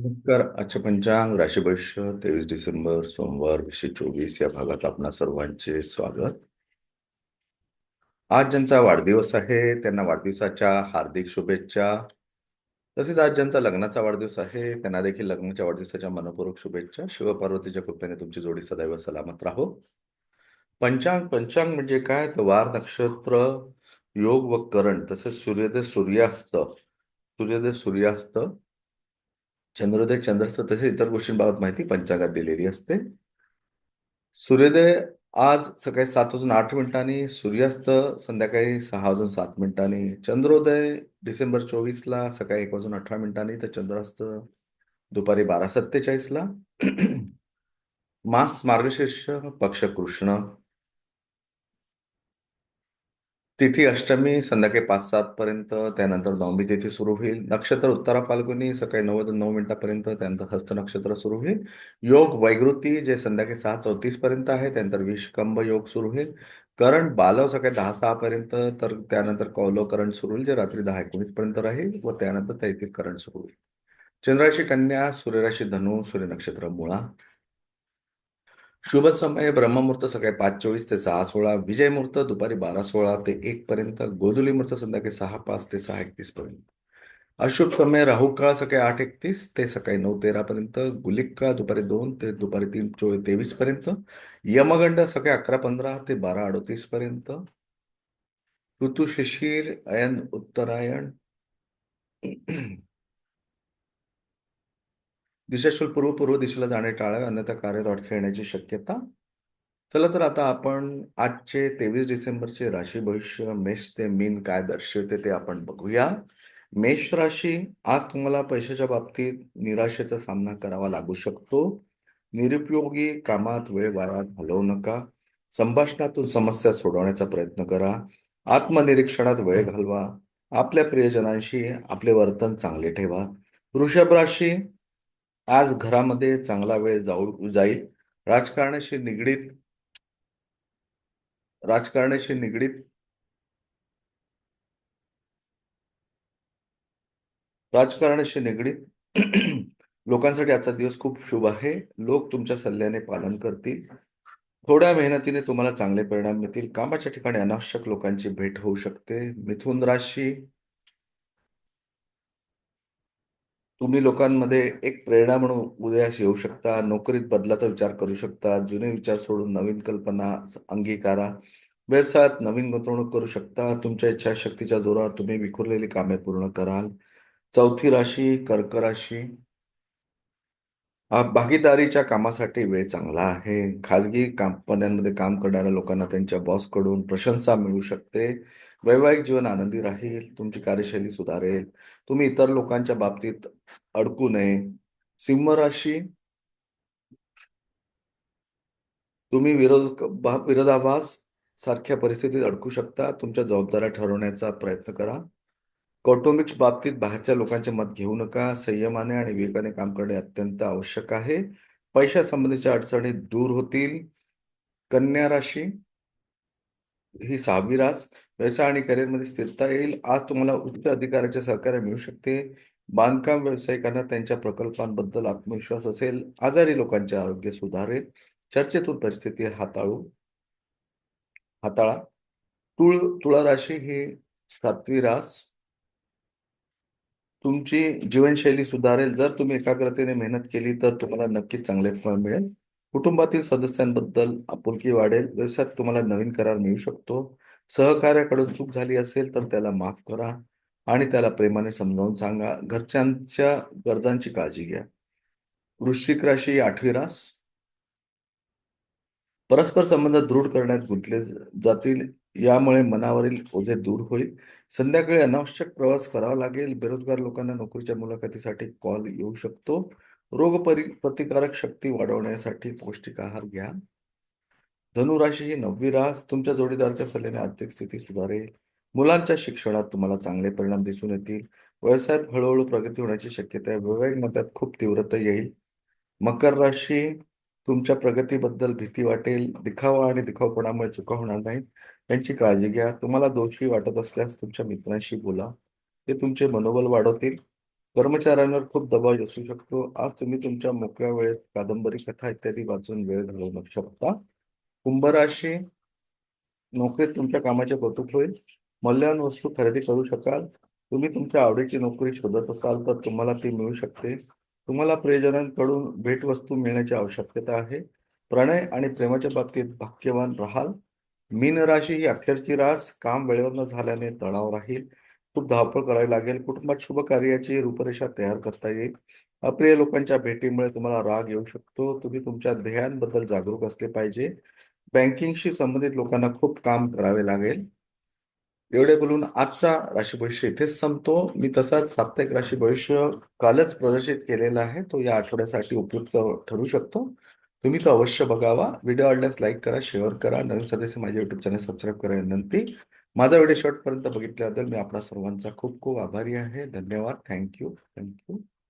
नमस्कार. अच्छा पंचांग राशी भविष्य तेवीस डिसेंबर सोमवार वीसशे चोवीस या भागात आपणा सर्वांचे स्वागत. आज ज्यांचा वाढदिवस आहे त्यांना वाढदिवसाच्या हार्दिक शुभेच्छा. तसेच आज ज्यांचा लग्नाचा वाढदिवस आहे त्यांना देखील लग्नाच्या वाढदिवसाच्या मनपूर्वक शुभेच्छा. शिवपार्वतीच्या कृपेने तुमची जोडी सदैव सलामत राहो. पंचांग पंचांग म्हणजे काय? तर वार नक्षत्र योग व करण तसेच सूर्योदय सूर्यास्त. सूर्योदय सूर्यास्त. चंद्रोदय चंद्रास्त तसेच इतर गोष्टींबाबत माहिती पंचांगात दिलेली असते. सूर्योदय आज सकाळी सात वाजून आठ मिनिटांनी सूर्यास्त संध्याकाळी सहा वाजून सात मिनिटांनी चंद्रोदय डिसेंबर चोवीसला सकाळी एक वाजून अठरा मिनिटांनी तर चंद्रास्त दुपारी बारा सत्तेचाळीसला. मास मार्गशीर्ष पक्ष कृष्ण. तिथी अष्टमी संध्याकाळी पाच सात पर्यंत त्यानंतर नवमी तिथी सुरू होईल. नक्षत्र उत्तरा फाल्गुनी सकाळी नऊ वाजून नऊ मिनिटापर्यंत त्यानंतर हस्त नक्षत्र सुरू होईल. योग वैगृती जे संध्याकाळी सहा चौतीस पर्यंत आहे त्यानंतर विषकंभ योग सुरू होईल. करण बालव सकाळी दहा सहा पर्यंत तर त्यानंतर कौलव करण सुरू होईल जे रात्री दहा एकोणीस पर्यंत राहील व त्यानंतर तैतिक करण सुरू होईल. चंद्राशी कन्या सूर्यराशी धनु सूर्य नक्षत्र मुळा. शुभ समय ब्रह्ममुहूर्त सकाळी पाच चोवीस ते सहा सोळा विजय मुहूर्त दुपारी बारा सोळा ते एक पर्यंत गोधुली मुहूर्त संध्याकाळी सहा पाच ते सहा एकतीस पर्यंत. अशुभ समय राहू काळ सकाळी आठ एकतीस ते सकाळी नऊ तेरा पर्यंत गुलिक काळ दुपारी दोन ते दुपारी तीन चो तेवीस पर्यंत यमगंड सकाळी अकरा पंधरा ते बारा अडतीस पर्यंत ऋतू शिशिर अयन उत्तरायण दिशाशूल पूर्व पूर्व दिशेला जाणे टाळावे अन्यथा कार्यात अडथळे येण्याची शक्यता. चला तर आता आपण आजचे तेवीस डिसेंबरचे राशी भविष्य मेष ते मीन काय दर्शवते ते आपण बघूया. मेष राशी आज तुम्हाला पैशाच्या बाबतीत निराशेचा सामना करावा लागू शकतो. निरुपयोगी कामात वेळ वाया घालवू नका. संभाषणातून समस्या सोडवण्याचा प्रयत्न करा. आत्मनिरीक्षणात वेळ घालवा. आपल्या प्रियजनांशी आपले वर्तन चांगले ठेवा. वृषभ राशी आज घरामध्ये चांगला वेळ जाऊ जाईल. राजकारणाशी निगडीत राजकारणाशी निगडीत राजकारणाशी निगडीत लोकांसाठी आजचा दिवस खूप शुभ आहे. लोक तुमच्या सल्ल्याने पालन करतील. थोड्या मेहनतीने तुम्हाला चांगले परिणाम मिळतील. कामाच्या ठिकाणी अनावश्यक लोकांची भेट होऊ शकते. मिथुन राशी तुम्ही लोकांमध्ये एक प्रेरणा म्हणून उदयास येऊ शकता नोकरीत बदलाचा विचार करू शकता जुने विचार सोडून नवीन कल्पना अंगीकारा व्यवसायात नवीन गुंतवणूक करू शकता तुमच्या इच्छाशक्तीच्या जोरावर तुम्ही विखुरलेली कामे पूर्ण कराल. चौथी राशी कर्क राशी. भागीदारीच्या कामासाठी वेळ चांगला आहे. खाजगी कंपन्यांमध्ये काम करणाऱ्या लोकांना त्यांच्या बॉसकडून प्रशंसा मिळू शकते. वैवाहिक जीवन आनंदी राहील तुमची कार्यशैली सुधारेल तुम्ही इतर लोकांच्या बाबतीत अडकू नये. सिंह राशी तुम्ही विरोध विरोधाभास सारख्या परिस्थितीत अडकू शकता. तुमच्या जबाबदाऱ्या ठरवण्याचा प्रयत्न करा. कौटुंबिक बाबतीत बाहेरच्या लोकांचे मत घेऊ नका. संयमाने आणि विवेकाने काम करणे अत्यंत आवश्यक आहे. पैशासंबंधीच्या अडचणी दूर होतील. कन्या राशी ही सहावी रास व्यवसाय आणि करिअरमध्ये स्थिरता येईल. आज तुम्हाला उच्च अधिकाऱ्याचे सहकार्य मिळू शकते. बांधकाम व्यावसायिकांना त्यांच्या प्रकल्पांबद्दल आत्मविश्वास असेल. आजारी लोकांचे आरोग्य सुधारेल. चर्चेतून परिस्थिती हाताळू हाताळा. तुळ तुळा राशी ही सातवी रास. तुमची जीवनशैली सुधारेल. जर तुम्ही एकाग्रतेने मेहनत केली तर तुम्हाला नक्कीच चांगले फळ मिळेल. कुटुंबातील सदस्यांबद्दल आपुलकी वाढेल. व्यवसायात तुम्हाला नवीन करार मिळू शकतो. सहकार्याकडून चूक झाली असेल तर त्याला माफ करा आणि त्याला प्रेमाने समजावून सांगा. घरच्यांच्या गरजांची काळजी घ्या. वृश्चिक राशी आठवी रास. परस्पर संबंध दृढ करण्यात गुंतले जातील. यामुळे मनावरील ओझे दूर होईल. संध्याकाळी अनावश्यक प्रवास करावा लागेल. बेरोजगार लोकांना नोकरीच्या मुलाखतीसाठी कॉल येऊ शकतो. रोग प्रतिकारक शक्ती वाढवण्यासाठी पौष्टिक आहार घ्या. धनुराशी ही नववी रास तुमच्या जोडीदारच्या सल्ल्याने आर्थिक स्थिती सुधारेल. मुलांच्या शिक्षणात तुम्हाला चांगले परिणाम दिसून येतील. व्यवसायात हळूहळू प्रगती होण्याची शक्यता आहे. वैवाहिक मतात खूप तीव्रता येईल. मकर राशी तुमच्या प्रगतीबद्दल भीती वाटेल. दिखावा आणि दिखावपणामुळे चुका होणार नाहीत. यांची काळजी घ्या. तुम्हाला दोषी वाटत असल्यास तुमच्या मित्रांशी बोला. ते तुमचे मनोबल वाढवतील. कर्मचाऱ्यांवर खूप दबाव असू शकतो. आज तुम्ही तुमच्या मोकळ्या वेळेत कादंबरी कथा इत्यादी वाचून वेळ घालवू शकता. कुंभ राशी नोकरीत तुमच्या कामाचे कौतुक होईल. मौल्यवान वस्तू खरेदी करू शकाल. तुम्ही तुमच्या आवडीची नोकरी शोधत असाल तर तुम्हाला ती मिळू शकते. तुम्हाला प्रियजनांकडून भेटवस्तू मिळण्याची आवश्यकता आहे. प्रणय आणि प्रेमाच्या बाबतीत भाग्यवान राहाल. मीन राशी ही अखेरची रास. काम वेळेवर न झाल्याने तणाव राहील. खूप धावपळ करावी लागेल. कुटुंबात शुभ कार्याची रूपरेषा तयार करता येईल. अप्रिय लोकांच्या भेटीमुळे तुम्हाला राग येऊ शकतो. तुम्ही तुमच्या ध्येयांबद्दल जागरूक असले पाहिजे. बँकिंगशी संबंधित लोकांना खूप काम करावे लागेल. एवढे बोलून आजचा राशी भविष्य इथेच संपतो. मी तसाच साप्ताहिक राशी भविष्य कालच प्रदर्शित केलेला आहे. तो या आठवड्यासाठी उपयुक्त ठरू शकतो. तुम्ही तो अवश्य बघावा. व्हिडिओ आवडल्यास लाईक करा शेअर करा. नवीन सदस्य माझ्या युट्यूब चॅनल सबस्क्राईब करा विनंती. माझा व्हिडिओ शॉर्टपर्यंत बघितल्याबद्दल मी आपला सर्वांचा खूप खूप आभारी आहे. धन्यवाद. Thank you. Thank you.